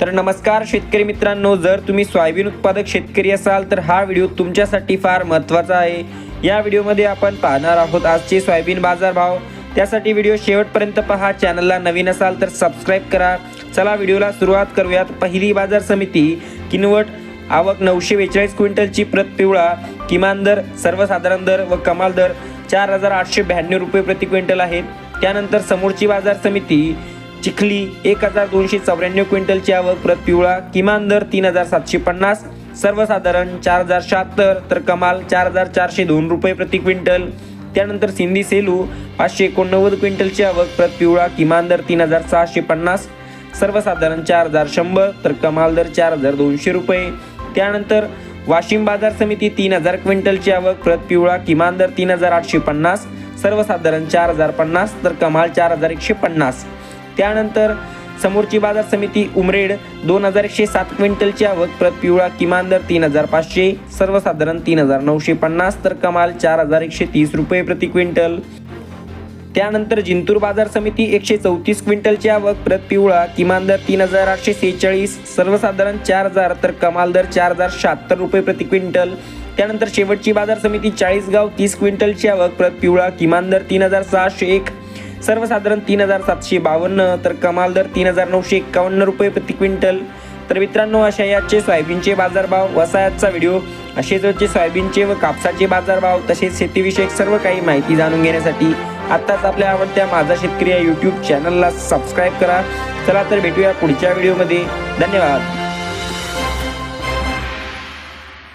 तर नमस्कार शेतकरी मित्रांनो जर तुम्ही सोयाबीन उत्पादक शेतकरी असाल तर हा व्हिडिओ तुमच्यासाठी फार महत्त्वाचा आहे. या व्हिडिओमध्ये आपण पाहणार आहोत आजचे सोयाबीन बाजार भाव. त्यासाठी व्हिडिओ शेवटपर्यंत पहा चॅनलला नवीन असाल तर सबस्क्राईब करा. चला व्हिडिओला सुरुवात करूयात. पहिली बाजार समिती किनवट आवक नऊशे बेचाळीस क्विंटलची प्रत पिवळा किमान दर सर्वसाधारण दर व कमाल दर चार हजार आठशे ब्याण्णव रुपये प्रति क्विंटल आहे त्यानंतर समोरची बाजार समिती चिखली एक हजार दोनशे चौऱ्याण्णव क्विंटलची आवक प्रत पिवळा किमान दर तीन हजार सातशे पन्नास सर्वसाधारण चार हजार शहात्तर तर कमाल चार हजार चारशे दोन रुपये प्रति क्विंटल. त्यानंतर सिंधी सेलू पाचशे एकोणनव्वद क्विंटलची आवक प्रत पिवळा किमान दर तीन हजार सहाशे पन्नास सर्वसाधारण चार हजार शंभर तर कमाल दर चार हजार दोनशे रुपये. त्यानंतर वाशिम बाजार समिती तीन हजार क्विंटलची आवक प्रत पिवळा किमान दर तीन हजार आठशे पन्नास सर्वसाधारण चार हजार पन्नास तर कमाल चार हजार एकशे पन्नास. त्यानंतर समोरची बाजार समिती उमरेड दोन हजार एकशे सात क्विंटलची आवक प्रत पिवळा किमान दर तीन हजार पाचशे सर्वसाधारण तीन हजार नऊशे पन्नास तर कमाल चार हजार एकशे तीस रुपये प्रति क्विंटल. त्यानंतर जिंतूर बाजार समिती एकशे चौतीस क्विंटलची आवक प्रत पिवळा किमान दर तीन हजार आठशे सेहेचाळीस सर्वसाधारण चार हजार तर कमाल दर चार हजार शहात्तर रुपये प्रति क्विंटल. त्यानंतर शेवटची बाजार समिती चाळीसगाव तीस क्विंटलची आवक प्रत पिवळा किमान दर तीन हजार सहाशे एक सर्वसाधारण तीन हजार सातशे बावन्न तर कमाल दर तीन हजार नऊशे एक्कावन्न रुपये प्रति क्विंटल. तर मित्रांनो अशा याचे सोयाबीनचे बाजारभाव वसायाचा व्हिडिओ असेच याचे सोयाबीनचे व कापसाचे बाजारभाव तसेच शेतीविषयक सर्व काही माहिती जाणून घेण्यासाठी आत्ताच आपल्या आवडत्या माझा शेतकरी या यूट्यूब चॅनलला सबस्क्राईब करा. चला तर भेटूया पुढच्या व्हिडिओमध्ये. धन्यवाद.